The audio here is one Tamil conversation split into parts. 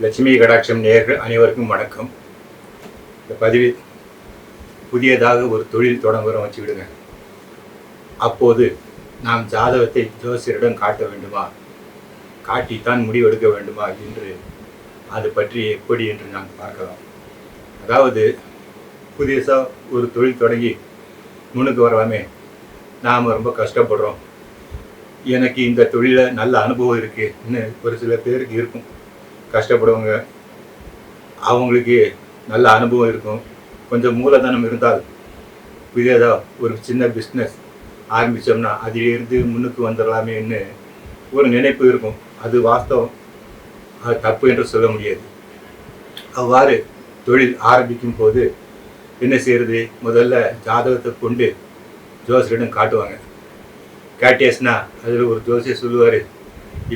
லட்சுமி கடாட்சம் நேர்கள் அனைவருக்கும் வணக்கம். இந்த பதிவில் புதியதாக ஒரு தொழில் தொடங்குறோம் வச்சுக்கிடுங்க. அப்போது நாம் ஜாதகத்தை ஜோசியரிடம் காட்ட வேண்டுமா? காட்டித்தான் முடிவெடுக்க வேண்டுமா என்று அது பற்றி எப்படி என்று நாம் பார்க்கலாம். அதாவது புதியதாக ஒரு தொழில் தொடங்கி முன்னுக்கு வரலாமே. நாம் ரொம்ப கஷ்டப்படுறோம். எனக்கு இந்த தொழிலில் நல்ல அனுபவம் இருக்குன்னு ஒரு சில பேருக்கு இருக்கும். கஷ்டப்படுவங்க அவங்களுக்கு நல்ல அனுபவம் இருக்கும். கொஞ்சம் மூலதனம் இருந்தால் புதியதாக ஒரு சின்ன பிஸ்னஸ் ஆரம்பித்தோம்னா அதிலிருந்து முன்னுக்கு வந்துடலாமேன்னு ஒரு நினைப்பு இருக்கும். அது வாஸ்தவம். அது தப்பு என்று சொல்ல முடியாது. அவ்வாறு தொழில் ஆரம்பிக்கும் போது என்ன செய்யறது? முதல்ல ஜாதகத்தை கொண்டு ஜோசியரிடம் காட்டுவாங்க. காட்டியாச்சுன்னா அதில் ஒரு ஜோசியர் சொல்லுவார்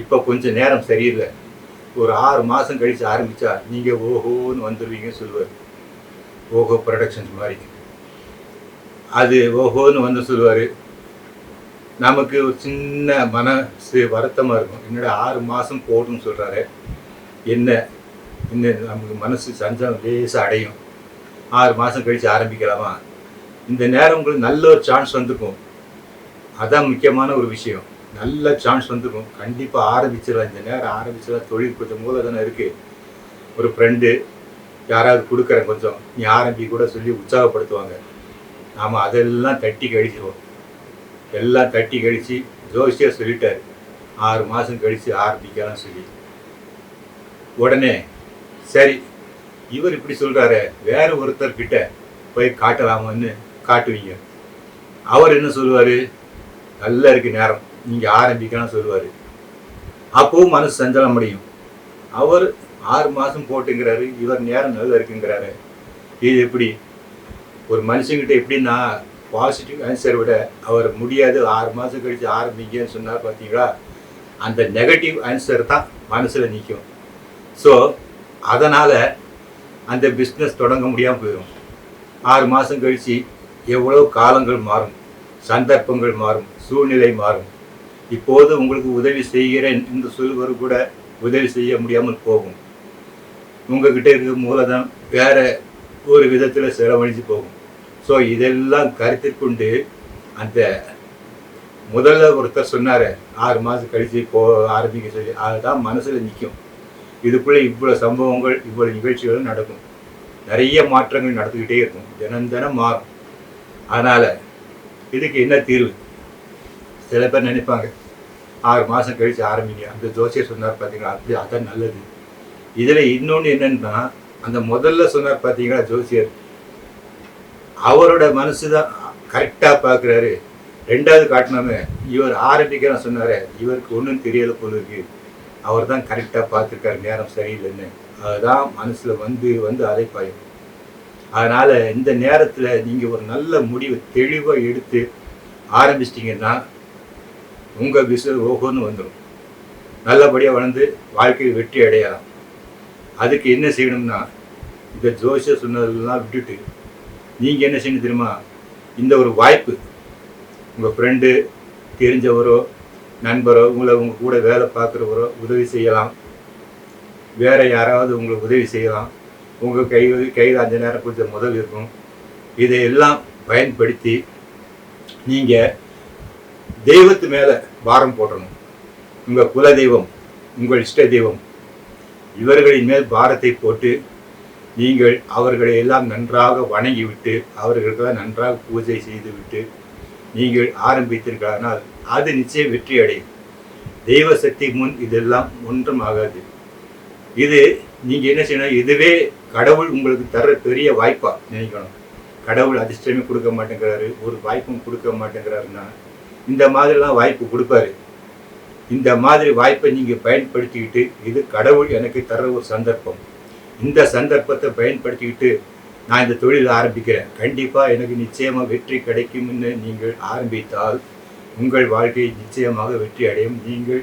இப்போ கொஞ்சம் நேரம் சரியில்லை. ஒரு ஆறு மாதம் கழித்து ஆரம்பித்தா நீங்கள் ஓஹோன்னு வந்துடுவீங்கன்னு சொல்லுவார். ஓஹோ ப்ரொடக்ஷன்ஸ் மாதிரி. அது ஓஹோன்னு வந்து சொல்லுவார். நமக்கு ஒரு சின்ன மனசு வருத்தமாக இருக்கும். என்னடா ஆறு மாதம் போடுன்னு சொல்கிறாரு என்ன? இன்னும் நமக்கு மனசு சஞ்சலம் லேசாக அடையும். ஆறு மாதம் கழித்து ஆரம்பிக்கலாமா? இந்த நேரம் உங்களுக்கு நல்ல ஒரு சான்ஸ் வந்துக்கும். அதான் முக்கியமான ஒரு விஷயம். நல்ல சான்ஸ் வந்துக்கும். கண்டிப்பாக ஆரம்பிச்சிடலாம். இந்த நேரம் ஆரம்பிச்சிடலாம். தொழில் கொஞ்சம் மூலதனம் இருக்குது ஒரு ஃப்ரெண்டு யாராவது கொடுக்குறேன் கொஞ்சம். நீ ஆரம்பி கூட சொல்லி உற்சாகப்படுத்துவாங்க. நாம் அதெல்லாம் தட்டி கழிச்சிடுவோம் எல்லாம் தட்டி கழித்து ஜோசியாக சொல்லிட்டாரு. ஆறு மாதம் கழித்து ஆரம்பிக்கலாம் சொல்லி. உடனே சரி இவர் இப்படி சொல்கிறாரு வேற ஒருத்தர் கிட்ட போய் காட்டலாமான்னு காட்டுவீங்க. அவர் என்ன சொல்லுவார்? நல்லா இருக்கு நேரம் நீங்கள் ஆரம்பிக்கலாம் சொல்லுவார். அப்பவும் மனசு சஞ்சலம் அடையும். அவர் ஆறு மாதம் போட்டுங்கிறாரு இவர் நேரம் நல்லா இருக்குங்கிறாரு. இது எப்படி? ஒரு மனுஷங்கிட்ட எப்படின்னா பாசிட்டிவ் ஆன்சரை விட அவர் முடியாது ஆறு மாதம் கழித்து ஆரம்பிங்கன்னு சொன்னார் பார்த்தீங்களா அந்த நெகட்டிவ் ஆன்சர் தான் மனசில் நிற்கும் ஸோ அதனால் அந்த பிஸ்னஸ் தொடங்க முடியாமல் போயிடும் ஆறு மாதம் கழித்து எவ்வளோ காலங்கள் மாறும். சந்தர்ப்பங்கள் மாறும். சூழ்நிலை மாறும். இப்போது உங்களுக்கு உதவி செய்கிறேன் என்று சொல்வர் கூட உதவி செய்ய முடியாமல் போகும். உங்ககிட்ட இருக்கிற மூலதனம் வேற ஒரு விதத்தில் செலவழிஞ்சு போகும். ஸோ இதெல்லாம் கருத்திற்கொண்டு அந்த முதல்ல ஒருத்தர் சொன்னார் ஆறு மாதம் கழித்து போ ஆரம்பிக்க சொல்லி. அதுதான் மனசில் நிற்கும் இதுக்குள்ளே இவ்வளோ சம்பவங்கள் இவ்வளோ நிகழ்ச்சிகளும் நடக்கும். நிறைய மாற்றங்கள் நடந்துக்கிட்டே இருக்கும். தினம் தினம் மாறும். அதனால் இதுக்கு என்ன தீர்வு? சில பேர் நினைப்பாங்க ஆறு மாதம் கழித்து ஆரம்பிங்க. அந்த ஜோசியர் சொன்னார் பார்த்தீங்களா? அப்படி அதான் நல்லது. இதில் இன்னொன்று என்னன்னா அந்த முதல்ல சொன்னார் பார்த்தீங்களா ஜோசியர்? அவரோட மனசு தான் கரெக்டாக பார்க்குறாரு. ரெண்டாவது காட்டினாமே இவர் ஆரம்பிக்கிறேன் சொன்னார். இவருக்கு ஒன்றும் தெரியலை போல இருக்குது அவர் தான் கரெக்டாக பார்த்துருக்காரு நேரம் சரியில்லைன்னு. அதுதான் மனசில் வந்து வந்து அலைப்பாயும். அதனால் இந்த நேரத்தில் நீங்கள் ஒரு நல்ல முடிவை தெளிவாக எடுத்து ஆரம்பிச்சிட்டிங்கன்னா உங்கள் விசு ஓகோன்னு வந்துடும் நல்லபடியாக வளர்ந்து வாழ்க்கையில் வெற்றி அடையலாம். அதுக்கு என்ன செய்யணும்னா இந்த ஜோசிய சொன்னதெல்லாம் விட்டுட்டு நீங்கள் என்ன செய்யணும் தெரியுமா? இந்த ஒரு வாய்ப்பு உங்கள் ஃப்ரெண்டு தெரிஞ்சவரோ நண்பரோ உங்களை உங்கள் கூட வேலை பார்க்குறவரோ உதவி செய்யலாம். வேறு யாராவது உங்களுக்கு உதவி செய்யலாம். உங்கள் கை கையில் அஞ்சு நேரம் கொஞ்சம் முதல் இருக்கும். இதையெல்லாம் பயன்படுத்தி நீங்கள் தெய்வத்து மேலே பாரம் போடணும் உங்கள் குல தெய்வம் உங்கள் இஷ்ட தெய்வம் இவர்களின் மேல் பாரத்தை போட்டு நீங்கள் அவர்களை எல்லாம் நன்றாக வணங்கிவிட்டு அவர்களுக்கெல்லாம் நன்றாக பூஜை செய்துவிட்டு நீங்கள் ஆரம்பித்தீர்களானால் அது நிச்சயம் வெற்றி அடையும் தெய்வ சக்தி முன் இதெல்லாம் ஒன்றும் ஆகாது. இது நீங்கள் என்ன செய்யணும்? இதுவே கடவுள் உங்களுக்கு தர பெரிய வாய்ப்பாக நினைக்கணும். கடவுள் அதிர்ஷ்டமே கொடுக்க மாட்டேங்கிறாரு. ஒரு வாய்ப்பும் கொடுக்க மாட்டேங்கிறாருன்னா இந்த மாதிரிலாம் வாய்ப்பு கொடுப்பாரு. இந்த மாதிரி வாய்ப்பை நீங்கள் பயன்படுத்திக்கிட்டு இது கடவுள் எனக்கு தர ஒரு சந்தர்ப்பம். இந்த சந்தர்ப்பத்தை பயன்படுத்திக்கிட்டு நான் இந்த தொழில் ஆரம்பிக்கிறேன். கண்டிப்பாக எனக்கு நிச்சயமாக வெற்றி கிடைக்கும்னு நீங்கள் ஆரம்பித்தால் உங்கள் வாழ்க்கையை நிச்சயமாக வெற்றி அடையும். நீங்கள்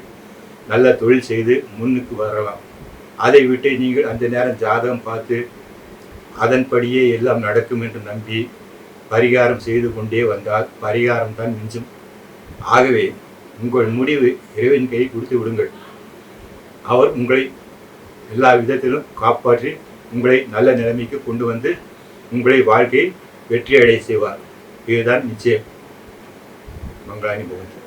நல்ல தொழில் செய்து முன்னுக்கு வரலாம். அதை விட்டு நீங்கள் அந்த நேரம் ஜாதகம் பார்த்து அதன்படியே எல்லாம் நடக்கும் என்று நம்பி பரிகாரம் செய்து கொண்டே வந்தால் பரிகாரம் தான் மிஞ்சும். ஆகவே உங்கள் முடிவு இறைவன் கையை கொடுத்து விடுங்கள். அவர் உங்களை எல்லா விதத்திலும் காப்பாற்றி உங்களை நல்ல நிலைமைக்கு கொண்டு வந்து உங்களை வாழ்க்கையை வெற்றியடை செய்வார். இதுதான் நிச்சயம். não ganhe muito.